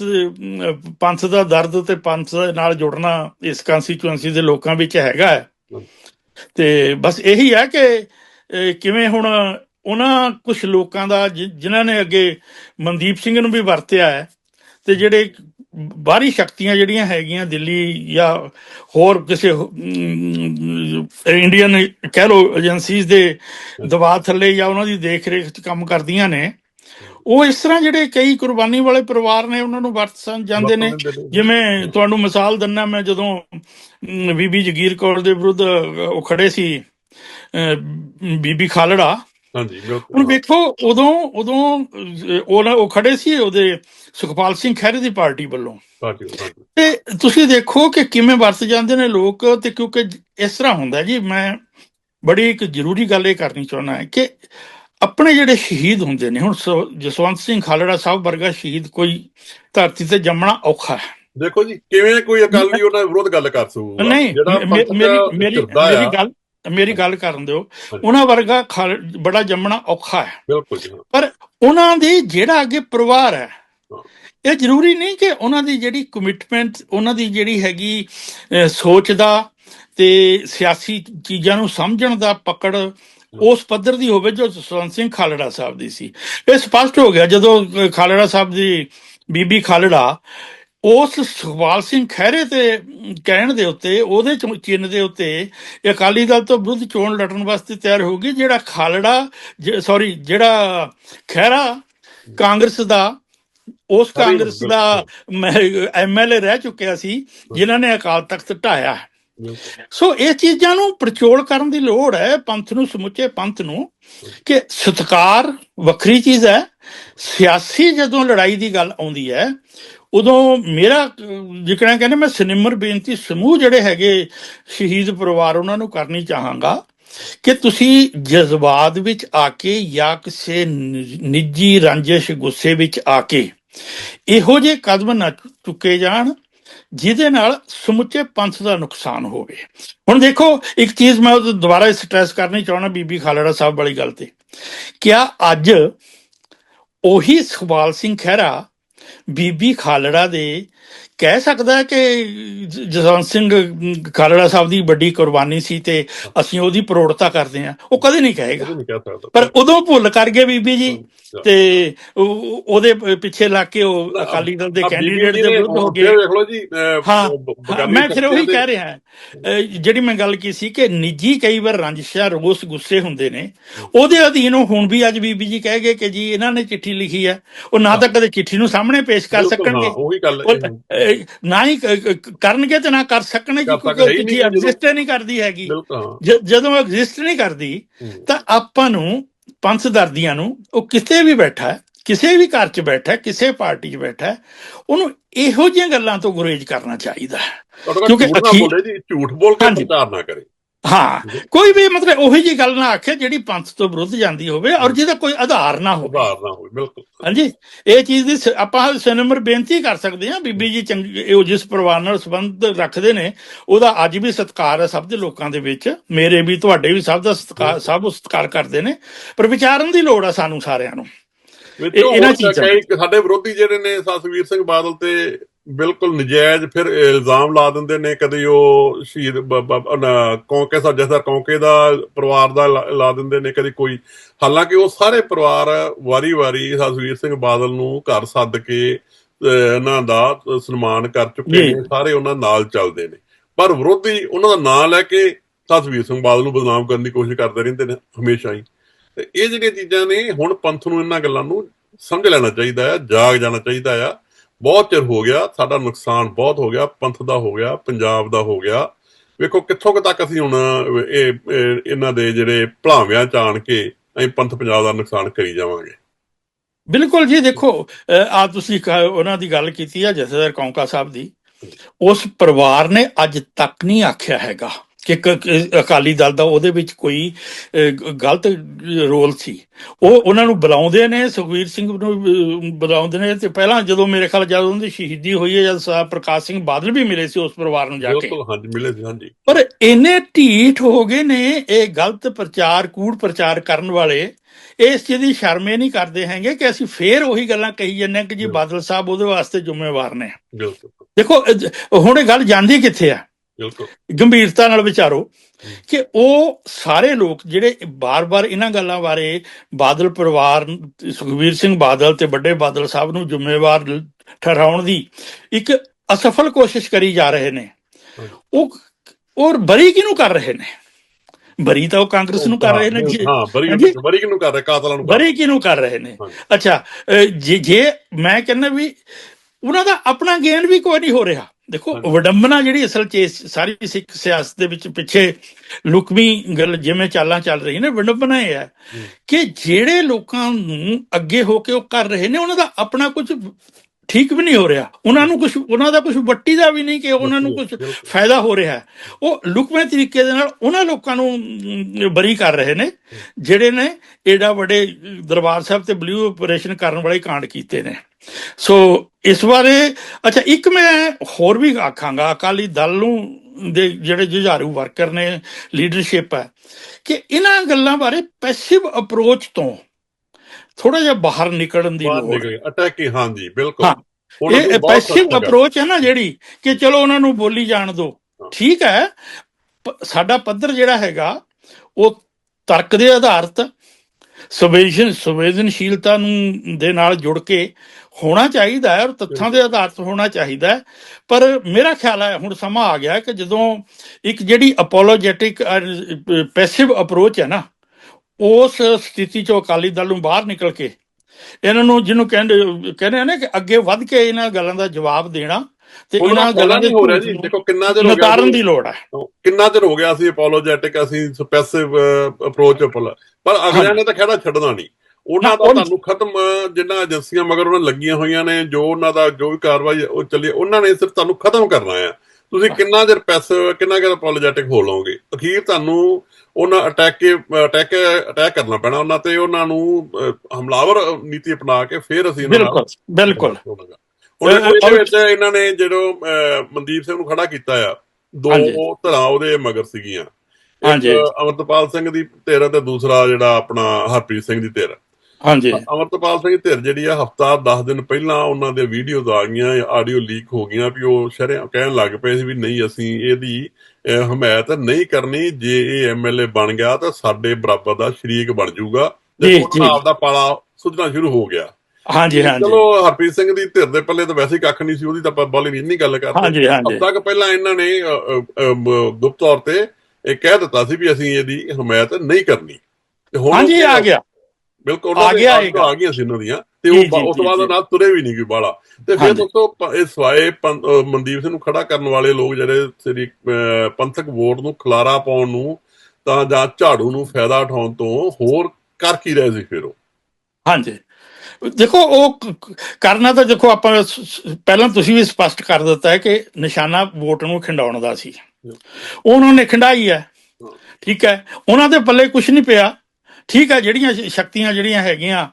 ਪੰਥ ਦਾ ਦਰਦ ਤੇ ਪੰਥ ਨਾਲ ਜੁੜਨਾ ਇਸ ਕੰਸਟੀਚੁਐਂਸੀ ਦੇ ਲੋਕਾਂ ਵਿੱਚ ਹੈਗਾ ਹੈ। ਤੇ ਬਸ ਇਹੀ ਹੈ ਕਿ ਕਿਵੇਂ ਹੁਣ ਉਹਨਾਂ ਕੁਝ ਲੋਕਾਂ ਦਾ ਜਿ- ਜਿਨ੍ਹਾਂ ਨੇ ਅੱਗੇ ਮਨਦੀਪ ਸਿੰਘ ਨੂੰ ਵੀ ਵਰਤਿਆ ਹੈ ਤੇ ਜਿਹੜੇ ਬਾਹਰੀ ਸ਼ਕਤੀਆਂ ਜਿਹੜੀਆਂ ਹੈਗੀਆਂ, ਦਿੱਲੀ ਜਾਂ ਹੋਰ ਕਿਸੇ ਇੰਡੀਅਨ ਕਹਿ ਲੋ ਏਜੰਸੀਜ਼ ਦੇ ਦਬਾਅ ਥੱਲੇ ਜਾਂ ਉਹਨਾਂ ਦੀ ਦੇਖ ਰੇਖ 'ਚ ਕੰਮ ਕਰਦੀਆਂ ਨੇ ਉਹ ਇਸ ਤਰ੍ਹਾਂ ਜਿਹੜੇ ਕਈ ਕੁਰਬਾਨੀ ਵਾਲੇ ਪਰਿਵਾਰ ਨੇ ਉਹਨਾਂ ਨੂੰ ਵਰਤ ਜਾਂਦੇ ਨੇ। ਜਿਵੇਂ ਤੁਹਾਨੂੰ ਮਿਸਾਲ ਦਿੰਨਾ ਮੈਂ ਜਦੋਂ ਬੀਬੀ ਜਗੀਰ ਕੌਰ ਦੇ ਵਿਰੁੱਧ ਉਹ ਖੜੇ ਸੀ ਬੀਬੀ ਖਾਲੜਾ। ਹਾਂਜੀ ਹੁਣ ਵੇਖੋ ਉਦੋਂ ਉਦੋਂ ਉਹ ਉਹ ਖੜੇ ਸੀ ਉਹਦੇ ਸੁਖਪਾਲ ਸਿੰਘ ਖਹਿਰੇ ਦੀ ਪਾਰਟੀ ਵੱਲੋਂ। ਤੇ ਤੁਸੀਂ ਦੇਖੋ ਕਿ ਕਿਵੇਂ ਵਰਤ ਜਾਂਦੇ ਨੇ ਲੋਕ ਤੇ ਕਿਉਂਕਿ ਇਸ ਤਰ੍ਹਾਂ ਹੁੰਦਾ ਜੀ ਮੈਂ ਬੜੀ ਇੱਕ ਜ਼ਰੂਰੀ ਗੱਲ ਇਹ ਕਰਨੀ ਚਾਹੁੰਦਾ ਹੈ ਕਿ ਆਪਣੇ ਜਿਹੜੇ ਸ਼ਹੀਦ ਹੁੰਦੇ ਨੇ ਹੁਣ ਜਸਵੰਤ ਸਿੰਘ ਖਾਲੜਾ ਸਾਹਿਬ ਵਰਗਾ ਸ਼ਹੀਦ ਕੋਈ ਧਰਤੀ ਤੇ ਜੰਮਣਾ ਔਖਾ ਹੈ। ਦੇਖੋ ਜੀ ਕਿਵੇਂ ਕੋਈ ਅਕਾਲੀ ਉਹਨਾਂ ਵਿਰੋਧ ਗੱਲ ਕਰ ਸਕੂਗਾ ਨਹੀਂ ਜਿਹੜਾ ਮੇਰੀ ਦਾ ਮੇਰੀ ਮੇਰੀ ਗੱਲ ਮੇਰੀ ਗੱਲ ਕਰਨ ਦਿਓ। ਉਹਨਾਂ ਵਰਗਾ ਬੜਾ ਜੰਮਣਾ ਔਖਾ ਹੈ। ਬਿਲਕੁਲ ਪਰ ਉਹਨਾਂ ਦੀ ਜਿਹੜਾ ਅੱਗੇ ਪਰਿਵਾਰ ਹੈ। ਇਹ ਜ਼ਰੂਰੀ ਨਹੀਂ ਕਿ ਉਹਨਾਂ ਦੀ ਜਿਹੜੀ ਕਮਿਟਮੈਂਟ ਉਹਨਾਂ ਦੀ ਜਿਹੜੀ ਹੈਗੀ ਸੋਚ ਦਾ ਤੇ ਸਿਆਸੀ ਚੀਜ਼ਾਂ ਨੂੰ ਸਮਝਣ ਦਾ ਪਕੜ ਉਸ ਪੱਧਰ ਦੀ ਹੋਵੇ ਜੋ ਜਸਵੰਤ ਸਿੰਘ ਖਾਲੜਾ ਸਾਹਿਬ ਦੀ ਸੀ ਇਹ ਸਪਸ਼ਟ ਹੋ ਗਿਆ ਜਦੋਂ ਖਾਲੜਾ ਸਾਹਿਬ ਦੀ ਬੀਬੀ ਖਾਲੜਾ ਉਸ ਸੁਖਵਾਲ ਸਿੰਘ ਖਹਿਰੇ ਤੇ ਕਹਿਣ ਦੇ ਉੱਤੇ ਉਹਦੇ ਚ- ਚਿੰਨ੍ਹ ਦੇ ਉੱਤੇ ਅਕਾਲੀ ਦਲ ਤੋਂ ਵਿਰੁੱਧ ਚੋਣ ਲੜਨ ਵਾਸਤੇ ਤਿਆਰ ਹੋ ਗਈ ਜਿਹੜਾ ਖਾਲੜਾ ਸੌਰੀ ਜਿਹੜਾ ਖਹਿਰਾ ਕਾਂਗਰਸ ਦਾ ਉਸ ਕਾਂਗਰਸ ਦਾ ਐਮਐਲਏ ਰਹਿ ਚੁੱਕਿਆ ਸੀ ਜਿਨ੍ਹਾਂ ਨੇ ਅਕਾਲ ਤਖਤ ਢਾਇਆ। ਸੋ ਇਹ ਚੀਜ਼ਾਂ ਨੂੰ ਪਰਚੋਲ ਕਰਨ ਦੀ ਲੋੜ ਹੈ, ਪੰਥ ਨੂੰ ਸਮੁੱਚੇ ਪੰਥ ਨੂੰ, ਕਿ ਸਤਕਾਰ ਵੱਖਰੀ ਚੀਜ਼ ਹੈ। ਸਿਆਸੀ ਜਦੋਂ ਲੜਾਈ ਦੀ ਗੱਲ ਆਉਂਦੀ ਹੈ, ਉਦੋਂ ਮੇਰਾ, ਜਿਕਣਾ ਕਹਿੰਦੇ ਮੈਂ ਸਨਿਮਰ ਬੇਨਤੀ ਸਮੂਹ ਜਿਹੜੇ ਹੈਗੇ ਸ਼ਹੀਦ ਪਰਿਵਾਰ ਉਹਨਾਂ ਨੂੰ ਕਰਨੀ ਚਾਹਾਂਗਾ ਕਿ ਤੁਸੀਂ ਜਜ਼ਬਾਤ ਵਿੱਚ ਆ ਕੇ ਜਾਂ ਕਿਸੇ ਨਿੱਜੀ ਰੰਜਿਸ਼ ਗੁੱਸੇ ਵਿੱਚ ਆ ਕੇ ਇਹੋ ਜਿਹੇ ਕਦਮ ਨਾ ਚੁੱਕੇ ਜਾਣ ਜਿਹਦੇ ਨਾਲ ਸਮੁੱਚੇ ਪੰਥ ਦਾ ਨੁਕਸਾਨ ਹੋਵੇ। ਹੁਣ ਦੇਖੋ, ਇੱਕ ਚੀਜ਼ ਮੈਂ ਉਹ ਦੁਬਾਰਾ ਸਟ੍ਰੈਸ ਕਰਨੀ ਚਾਹਣਾ ਬੀਬੀ ਖਾਲੜਾ ਸਾਹਿਬ ਵਾਲੀ ਗੱਲ ਤੇ। ਕਿਆ ਅੱਜ ਉਹੀ ਸੁਖਪਾਲ ਸਿੰਘ ਖਹਿਰਾ ਬੀਬੀ ਖਾਲੜਾ ਦੇ ਕਹਿ ਸਕਦਾ ਕਿ ਜਸਵੰਤ ਸਿੰਘ ਖਾਲੜਾ ਸਾਹਿਬ ਦੀ ਵੱਡੀ ਕੁਰਬਾਨੀ ਸੀ ਤੇ ਅਸੀਂ ਉਹਦੀ ਪ੍ਰੋੜਤਾ ਕਰਦੇ ਹਾਂ। ਉਹ ਕਦੇ ਨਹੀਂ ਕਹੇਗਾ। ਪਰ ਉਦੋਂ ਭੁੱਲ ਕਰ ਗਏ ਬੀਬੀ ਜੀ ਤੇ ਉਹ- ਉਹਦੇ ਪਿੱਛੇ ਲੱਗ ਕੇ ਉਹ ਅਕਾਲੀ ਦਲ ਦੇ ਕੈਂਡੀਡੇਟ ਦੇ ਵਿਰੁੱਧ ਹੋ ਗਏ। ਵੇਖ ਲਓ ਜੀ ਹਾਂ, ਮੈਂ ਫਿਰ ਉਹੀ ਕਹਿ ਰਿਹਾ। ਜਿਹੜੀ ਮੈਂ ਗੱਲ ਕੀ ਸੀ ਕਿ ਨਿੱਜੀ ਕਈ ਵਾਰ ਰੰਜਿਸ਼ਾਂ ਰੋਸ ਗੁੱਸੇ ਹੁੰਦੇ ਨੇ। ਉਹਦੇ ਅਧੀਨ ਉਹ ਹੁਣ ਵੀ ਅੱਜ ਬੀਬੀ ਜੀ ਕਹਿ ਗਏ ਕਿ ਜੀ ਇਹਨਾਂ ਨੇ ਚਿੱਠੀ ਲਿਖੀ ਹੈ। ਉਹ ਨਾ ਤਾਂ ਕਦੇ ਚਿੱਠੀ ਨੂੰ ਸਾਹਮਣੇ ਪੇਸ਼ ਕਰ ਸਕਣਗੇ। ਉਹੀ ਗੱਲ ਨਾ ਹੀ ਕਰਨਗੇ ਤੇ ਨਾ ਕਰ ਸਕਣਗੇ ਕਿਉਂਕਿ ਚਿੱਠੀ ਐਗਜ਼ਿਸਟ ਨਹੀਂ ਕਰਦੀ ਹੈਗੀ। ਜਦੋਂ ਐਗਜ਼ਿਸਟ ਨਹੀਂ ਕਰਦੀ। ਤਾਂ ਆਪਾਂ ਨੂੰ ਪੰਥ ਦਰਦੀਆਂ ਨੂੰ ਉਹ ਕਿਤੇ ਵੀ ਬੈਠਾ ਹੈ ਕਿਸੇ ਵੀ ਘਰ 'ਚ ਬੈਠਾ ਕਿਸੇ ਪਾਰਟੀ 'ਚ ਬੈਠਾ ਉਹਨੂੰ ਇਹੋ ਜਿਹੀਆਂ ਗੱਲਾਂ ਤੋਂ ਗੁਰੇਜ਼ ਕਰਨਾ ਚਾਹੀਦਾ ਕਿਉਂਕਿ ਝੂਠ ਬੋਲੇ ਕੇ। ਪ੍ਰਚਾਰ ਨਾ ਕਰੇ। ਹਾਂ ਕੋਈ ਵੀ ਮਤਲਬ ਉਹੀ ਜੀ ਗੱਲ ਨਾ ਆਖੇ ਜਿਹੜੀ ਪੰਥ ਤੋਂ ਵਿਰੁੱਧ ਜਾਂਦੀ ਹੋਵੇ ਔਰ ਜਿਹਦਾ ਕੋਈ ਆਧਾਰ ਨਾ ਹੋਵੇ। ਉਧਾਰ ਨਾ ਹੋਵੇ ਬਿਲਕੁਲ। ਹਾਂਜੀ? ਇਹ ਚੀਜ਼ ਦੀ ਆਪਾਂ ਸਨਮਰ ਬੇਨਤੀ ਕਰ ਸਕਦੇ ਹਾਂ ਬੀਬੀ ਜੀ ਚੰਗੀ ਉਹ ਜਿਸ ਪਰਿਵਾਰ ਨਾਲ ਸੰਬੰਧ ਰੱਖਦੇ ਨੇ ਉਹਦਾ ਅੱਜ ਵੀ ਸਤਿਕਾਰ ਹੈ ਸਭ ਦੇ ਲੋਕਾਂ ਦੇ ਵਿੱਚ। ਮੇਰੇ ਵੀ ਤੁਹਾਡੇ ਵੀ ਸਭ ਦਾ ਸਤਿਕਾਰ ਸਭ ਸਤਿਕਾਰ ਕਰਦੇ ਨੇ ਪਰ ਵਿਚਾਰਨ ਦੀ ਲੋੜ ਆ ਸਾਨੂੰ ਸਾਰਿਆਂ ਨੂੰ। ਇਹਨਾਂ ਚੀਜ਼ਾਂ ਸਾਡੇ ਵਿਰੋਧੀ ਜਿਹੜੇ ਨੇ ਸਤਵੀਰ ਸਿੰਘ ਬਾਦਲ ਤੇ ਬਿਲਕੁਲ ਨਜਾਇਜ਼ ਫਿਰ ਇਲਜ਼ਾਮ ਲਾ ਦਿੰਦੇ ਨੇ ਕਦੇ ਉਹ ਸ਼ਹੀਦ ਬ- ਬ- ਅਹ ਕੌਂਕੇ ਕੌਂਕੇ ਦਾ ਪਰਿਵਾਰ ਦਾ ਲਾ ਦਿੰਦੇ ਨੇ ਕਦੇ ਕੋਈ। ਹਾਲਾਂਕਿ ਉਹ ਸਾਰੇ ਪਰਿਵਾਰ ਵਾਰੀ-ਵਾਰੀ ਸਤਵੀਰ ਸਿੰਘ ਬਾਦਲ ਨੂੰ ਘਰ ਸੱਦ ਕੇ ਇਹਨਾਂ ਦਾ ਸਨਮਾਨ ਕਰ ਚੁੱਕੇ। ਨੇ ਸਾਰੇ ਉਹਨਾਂ ਨਾਲ ਚੱਲਦੇ ਨੇ। ਪਰ ਵਿਰੋਧੀ ਉਹਨਾਂ ਦਾ ਨਾਂ ਲੈ ਕੇ ਸਤਵੀਰ ਸਿੰਘ ਬਾਦਲ ਨੂੰ ਬਦਨਾਮ ਕਰਨ ਦੀ ਕੋਸ਼ਿਸ਼ ਕਰਦੇ ਰਹਿੰਦੇ ਨੇ ਹਮੇਸ਼ਾ ਹੀ। ਤੇ ਇਹ ਜਿਹੜੀਆਂ ਚੀਜ਼ਾਂ ਨੇ ਹੁਣ ਪੰਥ ਨੂੰ ਇਹਨਾਂ ਗੱਲਾਂ ਨੂੰ ਸਮਝ ਲੈਣਾ ਚਾਹੀਦਾ ਹੈ ਜਾਗ ਜਾਣਾ ਚਾਹੀਦਾ ਆ। ਬਹੁਤ ਚਿਰ ਹੋ ਗਿਆ ਸਾਡਾ ਨੁਕਸਾਨ ਬਹੁਤ ਹੋ ਗਿਆ ਪੰਥ ਦਾ ਹੋ ਗਿਆ ਪੰਜਾਬ ਦਾ ਹੋ ਗਿਆ। ਵੇਖੋ ਕਿੱਥੋਂ ਤੱਕ ਅਸੀਂ ਹੁਣ ਇਹ ਇਹ- ਇਹਨਾਂ ਦੇ ਜਿਹੜੇ ਭਲਾਵਿਆਂ ਚ ਆਣ ਕੇ ਅਸੀਂ ਪੰਥ ਪੰਜਾਬ ਦਾ ਨੁਕਸਾਨ ਕਰੀ ਜਾਵਾਂਗੇ। ਬਿਲਕੁਲ ਜੀ ਦੇਖੋ ਆ ਤੁਸੀਂ ਉਹਨਾਂ ਦੀ ਗੱਲ ਕੀਤੀ ਆ ਜਥੇਦਾਰ ਕੌਂਕਾ ਸਾਹਿਬ ਦੀ। ਉਸ ਪਰਿਵਾਰ ਨੇ ਅੱਜ ਤੱਕ ਨਹੀਂ ਆਖਿਆ ਹੈਗਾ। ਕਿ ਅਕਾਲੀ ਦਲ ਦਾ ਉਹਦੇ ਵਿੱਚ ਕੋਈ ਗਲਤ ਰੋਲ ਸੀ। ਉਹ ਉਹਨਾਂ ਨੂੰ ਬੁਲਾਉਂਦੇ ਨੇ ਸੁਖਵੀਰ ਸਿੰਘ ਨੂੰ ਬੁਲਾਉਂਦੇ ਨੇ ਤੇ ਪਹਿਲਾਂ ਜਦੋਂ ਮੇਰੇ ਖਿਆਲ ਜਦ ਉਹਨਾਂ ਦੀ ਸ਼ਹੀਦੀ ਹੋਈ ਹੈ ਜਦ ਸਾਹਿਬ ਪ੍ਰਕਾਸ਼ ਸਿੰਘ ਬਾਦਲ ਵੀ ਮਿਲੇ ਸੀ ਉਸ ਪਰਿਵਾਰ ਨੂੰ ਜਾ ਕੇ। ਹਾਂਜੀ ਮਿਲੇ ਸੀ ਹਾਂਜੀ। ਪਰ ਇੰਨੇ ਢੀਠ ਹੋ ਗਏ ਨੇ ਇਹ ਗਲਤ ਪ੍ਰਚਾਰ ਕੂੜ ਪ੍ਰਚਾਰ ਕਰਨ ਵਾਲੇ ਇਸ ਚੀਜ਼ ਦੀ ਸ਼ਰਮੇ ਨਹੀਂ ਕਰਦੇ ਹੈਗੇ ਕਿ ਅਸੀਂ ਫੇਰ ਉਹੀ ਗੱਲਾਂ ਕਹੀ ਜੰਨੇ ਕਿ ਜੀ ਬਾਦਲ ਸਾਹਿਬ ਉਹਦੇ ਵਾਸਤੇ ਜ਼ਿੰਮੇਵਾਰ ਨੇ। ਬਿਲਕੁਲ। ਦੇਖੋ ਹੁਣ ਇਹ ਗੱਲ ਜਾਂਦੀ ਕਿੱਥੇ ਆ? ਬਿਲਕੁਲ। ਗੰਭੀਰਤਾ ਨਾਲ ਵਿਚਾਰੋ ਕਿ ਉਹ ਸਾਰੇ ਲੋਕ ਜਿਹੜੇ ਬਾਰ-ਬਾਰ ਇਹਨਾਂ ਗੱਲਾਂ ਬਾਰੇ ਬਾਦਲ ਪਰਿਵਾਰ ਸੁਖਬੀਰ ਸਿੰਘ ਬਾਦਲ ਤੇ ਵੱਡੇ ਬਾਦਲ ਸਾਹਿਬ ਨੂੰ ਜ਼ਿੰਮੇਵਾਰ ਠਹਿਰਾਉਣ ਦੀ ਇੱਕ ਅਸਫਲ ਕੋਸ਼ਿਸ਼ ਕਰੀ ਜਾ ਰਹੇ ਨੇ। ਉਹ ਔਰ ਬਰੀ ਕਿਹਨੂੰ ਕਰ ਰਹੇ ਨੇ? ਬਰੀ ਤਾਂ ਉਹ ਕਾਂਗਰਸ ਨੂੰ ਕਰ ਰਹੇ ਨੇ ਜੀ ਹਾਂ ਬਰੀ। ਬਰੀ ਕਿਨੂੰ ਕਰ ਰਹੇ? ਕਾਤਲਾਂ ਨੂੰ। ਬਰੀ ਕਿਹਨੂੰ ਕਰ ਰਹੇ ਨੇ। ਅੱਛਾ ਜੇ ਮੈਂ ਕਹਿੰਦਾ ਵੀ ਉਹਨਾਂ ਦਾ ਆਪਣਾ ਗੇਨ ਵੀ ਕੋਈ ਨਹੀਂ ਹੋ ਰਿਹਾ। ਦੇਖੋ। ਵਡੰਬਨਾ ਜਿਹੜੀ ਅਸਲ ਚ ਸਾਰੀ ਸਿੱਖ ਸਿਆਸਤ ਦੇ ਵਿੱਚ ਪਿੱਛੇ ਲੁਕਵੀਂ ਗੱਲ ਜਿਵੇਂ ਚਾਲਾਂ ਚੱਲ ਰਹੀ ਨੇ ਵਡੰਬਨਾ ਇਹ ਹੂੰ। ਕਿ ਜਿਹੜੇ ਲੋਕਾਂ ਨੂੰ ਅੱਗੇ ਹੋ ਕੇ ਉਹ ਕਰ ਰਹੇ ਨੇ ਉਹਨਾਂ ਦਾ ਆਪਣਾ ਕੁਝ ਠੀਕ ਵੀ ਨਹੀਂ ਹੋ ਰਿਹਾ। ਉਹਨਾਂ ਨੂੰ ਕੁਝ ਉਹਨਾਂ ਦਾ ਕੁਝ ਵੱਟੀ ਦਾ ਵੀ ਨਹੀਂ ਕਿ ਉਹਨਾਂ ਨੂੰ ਕੁਝ। ਫਾਇਦਾ ਹੋ ਰਿਹਾ ਉਹ ਲੁਕਵੇਂ ਤਰੀਕੇ ਦੇ ਨਾਲ ਉਹਨਾਂ ਲੋਕਾਂ ਨੂੰ ਬਰੀ ਕਰ ਰਹੇ ਨੇ ਜਿਹੜੇ ਨੇ ਏਡਾ ਵੱਡੇ ਦਰਬਾਰ ਸਾਹਿਬ ਤੇ ਬਲੂ ਆਪਰੇਸ਼ਨ ਕਰਨ ਵਾਲੇ ਕਾਂਡ ਕੀਤੇ ਨੇ। ਸੋ ਇਸ ਬਾਰੇ ਅੱਛਾ ਇੱਕ ਮੈਂ ਹੋਰ ਵੀ ਆਖਾਂਗਾ। ਅਕਾਲੀ ਦਲ ਨੂੰ ਦੇ ਜਿਹੜੇ ਜੁਝਾਰੂ ਵਰਕਰ ਨੇ ਲੀਡਰਸ਼ਿਪ ਹੈ ਕਿ ਇਹਨਾਂ ਗੱਲਾਂ ਬਾਰੇ ਪੈਸਿਵ ਅਪਰੋਚ ਤੋਂ ਥੋੜਾ ਜਿਹਾ ਬਾਹਰ ਨਿਕਲਣ ਦੀ ਲੋੜ। ਹੈ ਨਿਕਲ ਗਏ ਅਟੈਕ ਹਾਂਜੀ ਬਿਲਕੁਲ ਇਹ ਪੈਸਿਵ। ਅਪਰੋਚ ਹੈ ਨਾ ਜਿਹੜੀ ਕਿ ਚਲੋ ਉਹਨਾਂ ਨੂੰ ਬੋਲੀ ਜਾਣ ਦਿਓ। ਠੀਕ ਹੈ। ਸਾਡਾ ਪੱਧਰ ਜਿਹੜਾ ਹੈਗਾ ਉਹ ਤਰਕ ਦੇ ਆਧਾਰਿਤ ਸੰਵੇਦਨ ਸੰਵੇਦਨਸ਼ੀਲਤਾ ਨੂੰ ਦੇ ਨਾਲ ਜੁੜ ਕੇ ਹੋਣਾ ਚਾਹੀਦਾ ਹੈ ਔਰ ਤੱਥਾਂ ਦੇ ਆਧਾਰਿਤ ਹੋਣਾ ਚਾਹੀਦਾ ਹੈ। ਪਰ ਮੇਰਾ ਖਿਆਲ ਹੈ ਹੁਣ ਸਮਾਂ ਆ ਗਿਆ ਕਿ ਜਦੋਂ ਇੱਕ ਜਿਹੜੀ ਅਪੋਲੋਜੈਟਿਕ ਪੈਸਿਵ ਅਪਰੋਚ ਹੈ ਨਾ ਉਸ ਸਥਿਤੀ ਚੋਂ ਅਕਾਲੀ ਦਲ ਨੂੰ ਬਾਹਰ ਨਿਕਲ ਕੇ ਇਹਨਾਂ ਨੂੰ ਜਿਹਨੂੰ ਕਹਿੰਦੇ ਕਹਿੰਦੇ ਆ ਨਾ ਕਿ ਅੱਗੇ ਵੱਧ ਕੇ ਇਹਨਾਂ ਗੱਲਾਂ ਦਾ ਜਵਾਬ ਦੇਣਾ ਤੇ ਇਹਨਾਂ ਗੱਲਾਂ ਦੇ ਹੋ ਰਿਹਾ ਜੀ। ਦੇਖੋ ਕਿੰਨਾ ਚਿਰ ਹੋ ਗਿਆ ਦੀ ਲੋੜ ਹੈ। ਕਿੰਨਾ ਚਿਰ ਹੋ ਗਿਆ ਸੀ ਅਪੋਲੋਜੈਟਿਕ ਅਸੀਂ ਸਪੈਸਿਵ ਅਪਰੋਚ ਪਰ ਅਗਲਿਆਂ ਨੇ ਤਾਂ ਖੜਾ ਛੱਡਣਾ ਨਹੀਂ। ਉਹਨਾਂ ਦਾ ਤੁਹਾਨੂੰ ਖਤਮ ਜਿੰਨਾ ਏਜੰਸੀਆਂ ਮਗਰ ਉਹਨਾਂ ਲੱਗੀਆਂ ਹੋਈਆਂ ਨੇ ਜੋ ਉਹਨਾਂ ਦਾ ਜੋ ਵੀ ਕਾਰਵਾਈ ਉਹ ਚੱਲੀ ਉਹਨਾਂ ਨੇ ਸਿਰਫ ਤੁਹਾਨੂੰ ਖਤਮ ਕਰਨਾ ਆ। ਤੁਸੀਂ ਕਿੰਨਾ ਚਿਰ ਪੈਸਿਵ ਕਿੰਨਾ ਚਿਰ ਅਪੋਲੋਜੈਟਿਕ ਹੋ ਲਓਗੇ? ਅਖੀਰ ਤੁਹਾਨੂੰ ਉਹਨਾਂ ਅਟੈਕ ਅਟੈਕ ਅਟੈਕ ਕਰਨਾ ਪੈਣਾ ਉਹਨਾਂ ਤੇ ਉਹਨਾਂ ਨੂੰ ਹਮਲਾਵਰ ਨੀਤੀ ਅਪਣਾ ਕੇ ਫਿਰ ਅਸੀਂ ਇਹਨਾਂ ਬਿਲਕੁਲ ਬਿਲਕੁਲ। ਔਰ- ਵਿੱਚ ਇਹਨਾਂ ਨੇ ਜਦੋਂ ਮਨਦੀਪ ਸਿੰਘ ਨੂੰ ਖੜਾ ਕੀਤਾ ਆ ਦੋ। ਧਿਰਾਂ ਉਹਦੇ ਮਗਰ ਸੀਗੀਆਂ। ਹਾਂਜੀ। ਅਮਰਤਪਾਲ ਸਿੰਘ ਦੀ ਧਿਰ ਤੇ ਦੂਸਰਾ ਜਿਹੜਾ ਆਪਣਾ ਹਰਪ੍ਰੀਤ ਸਿੰਘ ਦੀ ਧਿਰ। ਹਾਂਜੀ। ਅਮਰਤਪਾਲ ਸਿੰਘ ਦੀ ਧਿਰ ਜਿਹੜੀ ਆ ਹਫਤਾ 10 ਦਿਨ ਪਹਿਲਾਂ ਉਹਨਾਂ ਦੇ ਵੀਡੀਓਜ਼ ਆ ਗਈਆਂ ਆਡੀਓ ਲੀਕ ਹੋ ਗਈਆਂ ਵੀ ਉਹ ਸ਼ਰਿਆਂ ਕਹਿਣ ਲੱਗ ਪਏ ਸੀ ਵੀ ਨਹੀਂ ਅਸੀਂ ਇਹਦੀ ਹਮਾਇਤ ਨਹੀਂ ਕਰਨੀ ਜੇ ਇਹ ਐਮਐਲਏ ਬਣ ਗਿਆ ਤਾਂ ਸਾਡੇ ਬਰਾਬਰ ਦਾ ਸ਼ਰੀਕ ਬਣ ਜਾਊਗਾ। ਜੀ, ਜੀ। ਆਪਦਾ ਪਾਲਾ ਸੁਧਣਾ ਸ਼ੁਰੂ ਹੋ ਗਿਆ। ਹਾਂਜੀ ਹਾਂਜੀ। ਚਲੋ ਹਰਪ੍ਰੀਤ ਸਿੰਘ ਦੀ ਧਿਰ ਦੇ ਪੱਲੇ ਤਾਂ ਵੈਸੇ ਕੱਖ ਨਹੀਂ ਸੀ ਉਹਦੀ ਤਾਂ ਆਪਾਂ ਬਾਲੀ ਨਹੀਂ ਗੱਲ ਕਰਦੇ। ਹਾਂਜੀ ਹਾਂਜੀ। ਹਫ਼ਤਾ ਕੁ ਪਹਿਲਾਂ ਇਹਨਾਂ ਨੇ ਗੁਪਤ ਤੌਰ ਤੇ ਇਹ ਕਹਿ ਦਿੱਤਾ ਸੀ ਵੀ ਅਸੀਂ ਇਹਦੀ ਹਮਾਇਤ ਨਹੀਂ ਕਰਨੀ। ਤੇ ਹੁਣ ਹਾਂਜੀ ਆ ਗਿਆ। ਬਿਲਕੁਲ ਆ ਉਹਨਾਂ ਦੇ ਆ ਗਈਆਂ ਸੀ ਇਹਨਾਂ ਦੀਆਂ। ਤੇ ਉਹ ਉਸ ਤੋਂ ਬਾਅਦ। ਨਾਲ ਤੁਰੇ ਵੀ ਨਹੀਂ ਕੋਈ ਬਾਲਾ। ਤੇ ਫਿਰ। ਦੋਸਤੋ ਇਹ ਸਵਾਏ ਮਨਦੀਪ ਸਿੰਘ ਨੂੰ ਖੜਾ ਕਰਨ ਵਾਲੇ ਲੋਕ ਜਿਹੜੇ ਸ੍ਰੀ ਪੰਥਕ ਵੋਟ ਨੂੰ ਖਲਾਰਾ ਪਾਉਣ ਨੂੰ ਤਾਂ ਜਾਂ ਝਾੜੂ ਨੂੰ ਫਾਇਦਾ ਉਠਾਉਣ ਤੋਂ ਹੋਰ ਕਰ ਕੀ ਰਹੇ ਸੀ ਫਿਰ ਉਹ? ਹਾਂਜੀ। ਦੇਖੋ ਉਹ ਕਰਨਾ ਤਾਂ ਦੇਖੋ ਆਪਾਂ ਪਹਿਲਾਂ ਤੁਸੀਂ ਵੀ ਸਪਸ਼ਟ ਕਰ ਦਿੱਤਾ ਹੈ ਕਿ ਨਿਸ਼ਾਨਾ ਵੋਟ ਨੂੰ ਖਿੰਡਾਉਣ ਦਾ ਸੀ। ਉਹਨਾਂ ਨੇ ਖਿੰਡਾਈ ਹੈ। ਠੀਕ ਹੈ। ਉਹਨਾਂ ਦੇ ਪੱਲੇ ਕੁਝ ਨਹੀਂ ਪਿਆ। ਠੀਕ ਹੈ ਜਿਹੜੀਆਂ ਸ਼ਕਤੀਆਂ ਜਿਹੜੀਆਂ ਹੈਗੀਆਂ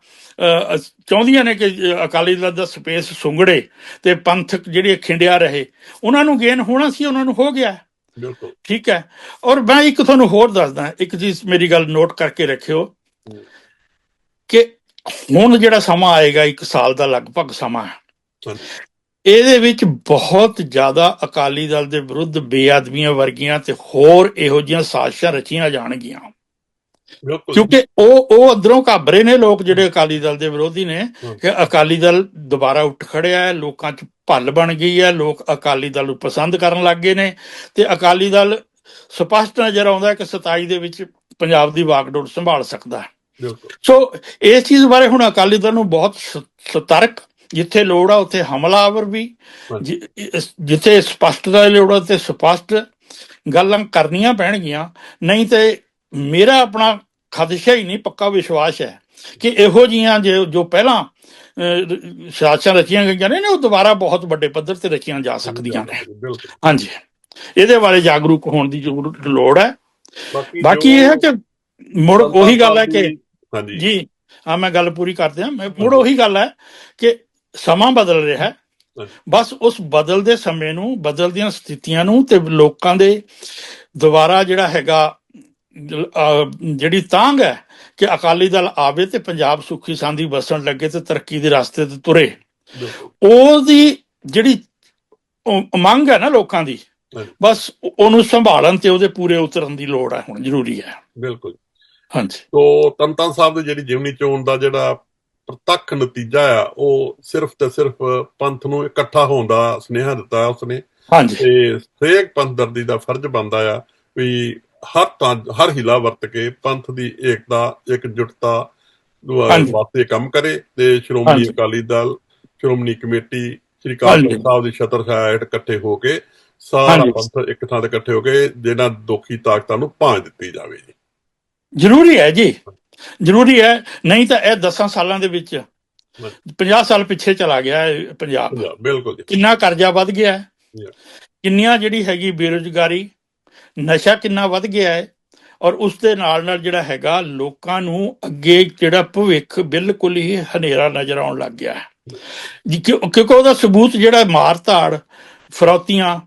ਚਾਹੁੰਦੀਆਂ ਨੇ ਕਿ ਅਕਾਲੀ ਦਲ ਦਾ ਸਪੇਸ ਸੁੰਗੜੇ ਤੇ ਪੰਥਕ ਜਿਹੜੇ ਖਿੰਡਿਆ ਰਹੇ ਉਹਨਾਂ ਨੂੰ ਗੇਨ ਹੋਣਾ ਸੀ ਉਹਨਾਂ ਨੂੰ ਹੋ ਗਿਆ ਬਿਲਕੁਲ ਠੀਕ ਹੈ ਔਰ ਮੈਂ ਇੱਕ ਤੁਹਾਨੂੰ ਹੋਰ ਦੱਸਦਾ ਇੱਕ ਚੀਜ਼ ਮੇਰੀ ਗੱਲ ਨੋਟ ਕਰਕੇ ਰੱਖਿਓ। ਕਿ ਹੁਣ ਜਿਹੜਾ ਸਮਾਂ ਆਏਗਾ ਇੱਕ ਸਾਲ ਦਾ ਲਗਭਗ ਸਮਾਂ। ਇਹਦੇ ਵਿੱਚ ਬਹੁਤ ਜ਼ਿਆਦਾ ਅਕਾਲੀ ਦਲ ਦੇ ਵਿਰੁੱਧ ਬੇਅਦਬੀਆਂ ਵਰਗੀਆਂ ਤੇ ਹੋਰ ਇਹੋ ਜਿਹੀਆਂ ਸਾਜ਼ਿਸ਼ਾਂ ਰਚੀਆਂ ਜਾਣਗੀਆਂ ਕਿਉਂਕਿ ਉਹ ਉਹ ਅੰਦਰੋਂ ਘਾਬਰੇ ਨੇ ਲੋਕ ਜਿਹੜੇ ਅਕਾਲੀ ਦਲ ਦੇ ਵਿਰੋਧੀ ਨੇ। ਕਿ ਅਕਾਲੀ ਦਲ ਦੁਬਾਰਾ ਉੱਠ ਖੜਿਆ ਹੈ ਲੋਕਾਂ 'ਚ ਭੱਲ ਬਣ ਗਈ ਹੈ ਲੋਕ ਅਕਾਲੀ ਦਲ ਨੂੰ ਪਸੰਦ ਕਰਨ ਲੱਗ ਗਏ ਨੇ ਤੇ ਅਕਾਲੀ ਦਲ ਸਪਸ਼ਟ ਨਜ਼ਰ ਆਉਂਦਾ ਕਿ 27 ਦੇ ਵਿੱਚ ਪੰਜਾਬ ਦੀ ਵਾਗਡੋਰ ਸੰਭਾਲ ਸਕਦਾ ਹੈ। ਸੋ ਇਸ ਚੀਜ਼ ਬਾਰੇ ਹੁਣ ਅਕਾਲੀ ਦਲ ਨੂੰ ਬਹੁਤ ਸਤਰਕ ਜਿੱਥੇ ਲੋੜ ਆ ਉੱਥੇ ਹਮਲਾਵਰ ਵੀ ਜਿੱਥੇ ਸਪਸ਼ਟਤਾ ਦੀ ਲੋੜ ਆ ਤੇ ਸਪਸ਼ਟ ਗੱਲਾਂ ਕਰਨੀਆਂ ਪੈਣਗੀਆਂ ਨਹੀਂ ਤੇ ਮੇਰਾ ਆਪਣਾ ਖਦਸ਼ਾ ਹੀ ਨਹੀਂ ਪੱਕਾ ਵਿਸ਼ਵਾਸ ਹੈ ਕਿ ਇਹੋ ਜੀਆਂ ਜੋ ਪਹਿਲਾਂ ਸਿਆਸਤਾਂ ਰਚੀਆਂ ਗਈਆਂ ਨੇ ਉਹ ਦੁਬਾਰਾ ਬਹੁਤ ਵੱਡੇ ਪੱਧਰ ਤੇ ਰਚੀਆਂ ਜਾ ਸਕਦੀਆਂ ਨੇ। ਹਾਂਜੀ। ਇਹਦੇ ਬਾਰੇ ਜਾਗਰੂਕ ਹੋਣ ਦੀ ਜ਼ਰੂਰਤ ਲੋੜ ਹੈ। ਬਾਕੀ ਇਹ ਹੈ ਕਿ ਮੁੜ ਉਹੀ ਗੱਲ ਹੈ ਕਿ ਹਾਂਜੀ। ਜੀ ਹਾਂ ਮੈਂ ਗੱਲ ਪੂਰੀ ਕਰਦੇ ਹਾਂ। ਮੈਂ ਮੁੜ ਉਹੀ ਗੱਲ ਹੈ ਕਿ ਸਮਾਂ ਬਦਲ ਰਿਹਾ ਹੈ। ਬਸ ਉਸ ਬਦਲਦੇ ਸਮੇਂ ਨੂੰ ਬਦਲਦੀਆਂ ਸਥਿਤੀਆਂ ਨੂੰ ਤੇ ਲੋਕਾਂ ਦੇ ਦੁਬਾਰਾ ਜਿਹੜਾ ਹੈਗਾ ਜਿਹੜੀ ਤਾਂਗ ਹੈ ਕਿ ਅਕਾਲੀ ਦਲ ਆਵੇ ਤੇ ਪੰਜਾਬ ਸੁਖੀ ਸਾਂਦੀ ਵਸਣ ਲੱਗੇ ਤੇ ਤਰੱਕੀ ਦੇ ਰਸਤੇ ਤੇ ਤੁਰੇ। ਉਹਦੀ ਜਿਹੜੀ ਮੰਗ ਹੈ ਨਾ ਲੋਕਾਂ ਦੀ। ਬਸ ਉਹ- ਉਹਨੂੰ ਸੰਭਾਲਣ ਤੇ ਉਹਦੇ ਪੂਰੇ ਉਤਰਨ ਦੀ ਲੋੜ ਹੈ ਹੁਣ ਜ਼ਰੂਰੀ ਹੈ। ਬਿਲਕੁਲ। ਹਾਂਜੀ। ਤੋ ਤਨਤਨ ਸਾਹਿਬ ਦੀ ਜਿਹੜੀ ਜਿਮਨੀ ਚੋਣ ਦਾ ਜਿਹੜਾ ਪ੍ਰਤੱਖ ਨਤੀਜਾ ਆ ਉਹ ਸਿਰਫ ਤੇ ਸਿਰਫ ਪੰਥ ਨੂੰ ਇਕੱਠਾ ਹੋਣ ਦਾ ਸੁਨੇਹਾ ਦਿੱਤਾ ਉਸਨੇ। ਹਾਂਜੀ। ਤੇ ਹਰੇਕ ਪੰਥਦਰਦੀ ਦਾ ਫਰਜ਼ ਬਣਦਾ ਆ ਵੀ ਹਰ ਤਾਂ ਹਰ ਹਿਲਾ ਵਰਤ ਕੇ ਪੰਥ ਦੀ ਏਕਤਾ ਇਕਜੁੱਟਤਾ। ਵਾਸਤੇ ਕੰਮ ਕਰੇ ਤੇ ਸ਼੍ਰੋਮਣੀ। ਅਕਾਲੀ ਦਲ ਸ਼੍ਰੋਮਣੀ ਕਮੇਟੀ ਸ੍ਰੀ। ਤਖਤ ਸਾਹਿਬ ਦੀ ਛਤਰ ਛਾਇਆ ਹੇਠ ਇਕੱਠੇ ਹੋ ਕੇ ਸਾਰਾ। ਪੰਥ ਇੱਕ ਥਾਂ ਤੇ ਇਕੱਠੇ ਹੋ ਕੇ ਜਿਹਨਾਂ ਦੁਖੀ ਤਾਕਤਾਂ ਨੂੰ ਭਾਂਜ ਦਿੱਤੀ ਜਾਵੇ ਜੀ ਜ਼ਰੂਰੀ ਹੈ ਜੀ ਜ਼ਰੂਰੀ ਹੈ ਨਹੀਂ ਤਾਂ ਇਹ 10 ਸਾਲਾਂ ਦੇ ਵਿੱਚ 50 ਸਾਲ ਪਿੱਛੇ ਚਲਾ ਗਿਆ ਹੈ ਪੰਜਾਬ ਬਿਲਕੁਲ ਜੀ ਕਿੰਨਾ ਕਰਜ਼ਾ ਵੱਧ ਗਿਆ. ਕਿੰਨੀਆਂ ਜਿਹੜੀ ਹੈਗੀ ਬੇਰੁਜ਼ਗਾਰੀ ਨਸ਼ਾ ਕਿੰਨਾ ਵੱਧ ਗਿਆ ਹੈ ਔਰ ਉਸ ਦੇ ਨਾਲ ਨਾਲ ਜਿਹੜਾ ਹੈਗਾ ਲੋਕਾਂ ਨੂੰ ਅੱਗੇ ਜਿਹੜਾ ਭਵਿੱਖ ਬਿਲਕੁਲ ਹੀ ਹਨੇਰਾ ਨਜ਼ਰ ਆਉਣ ਲੱਗ ਗਿਆ ਹੈ। ਕਿਉਂਕਿ ਉਹਦਾ ਸਬੂਤ ਜਿਹੜਾ ਮਾਰ ਧਾੜ ਫਰੌਤੀਆਂ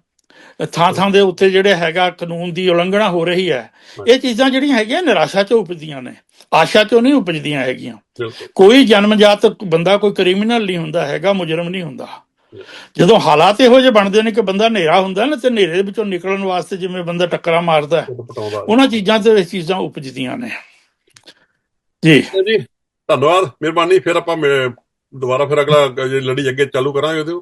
ਥਾਂ ਥਾਂ ਦੇ ਉੱਤੇ ਜਿਹੜੇ ਹੈਗਾ ਕਾਨੂੰਨ ਦੀ ਉਲੰਘਣਾ ਹੋ ਰਹੀ ਹੈ ਇਹ ਚੀਜ਼ਾਂ ਜਿਹੜੀਆਂ ਹੈਗੀਆਂ ਨਿਰਾਸ਼ਾ ਚੋਂ ਉਪਜਦੀਆਂ ਨੇ ਆਸ਼ਾ ਚੋਂ ਨਹੀਂ ਉਪਜਦੀਆਂ ਹੈਗੀਆਂ। ਕੋਈ ਜਨਮਜਾਤ ਬੰਦਾ ਕੋਈ ਕ੍ਰਿਮੀਨਲ ਨਹੀਂ ਹੁੰਦਾ ਹੈਗਾ ਮੁਜਰਮ ਨਹੀਂ ਹੁੰਦਾ। ਜਦੋਂ ਹਾਲਾਤ ਇਹੋ ਜਿਹੇ ਬਣਦੇ ਨੇ ਕਿ ਬੰਦਾ ਹਨੇਰਾ ਹੁੰਦਾ ਨਾ ਤੇ ਹਨੇਰੇ ਦੇ ਵਿੱਚੋਂ ਨਿਕਲਣ ਵਾਸਤੇ ਜਿਵੇਂ ਬੰਦਾ ਟੱਕਰਾ ਮਾਰਦਾ ਉਹਨਾਂ ਚੀਜ਼ਾਂ ਤੇ ਇਹ ਚੀਜ਼ਾਂ ਉਪਜਦੀਆਂ ਨੇ। ਜੀ। ਜੀ। ਧੰਨਵਾਦ ਮਿਹਰਬਾਨੀ ਫਿਰ ਆਪਾਂ ਦੁਬਾਰਾ ਫਿਰ ਅਗਲਾ ਜੇ ਲੜੀ ਅੱਗੇ ਚਾਲੂ ਕਰਾਂਗੇ ਉਹਦੇ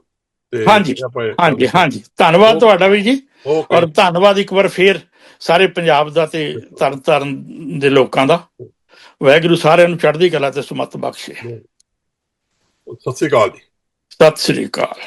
ਤੇ। ਹਾਂਜੀ, ਹਾਂਜੀ ਹਾਂਜੀ। ਧੰਨਵਾਦ ਤੁਹਾਡਾ ਵੀ ਜੀ। ਔਰ ਧੰਨਵਾਦ ਇੱਕ ਵਾਰ ਫੇਰ ਸਾਰੇ ਪੰਜਾਬ ਦਾ ਤੇ ਤਰਨ ਤਾਰਨ ਦੇ ਲੋਕਾਂ ਦਾ। ਵਾਹਿਗੁਰੂ ਸਾਰਿਆਂ ਨੂੰ ਚੜ੍ਹਦੀ ਕਲਾ ਤੇ ਸੁਮਤ ਬਖਸ਼ੇ। ਸਤਿ ਸ੍ਰੀ ਅਕਾਲ ਜੀ। ਸਤਿ ਸ੍ਰੀ ਅਕਾਲ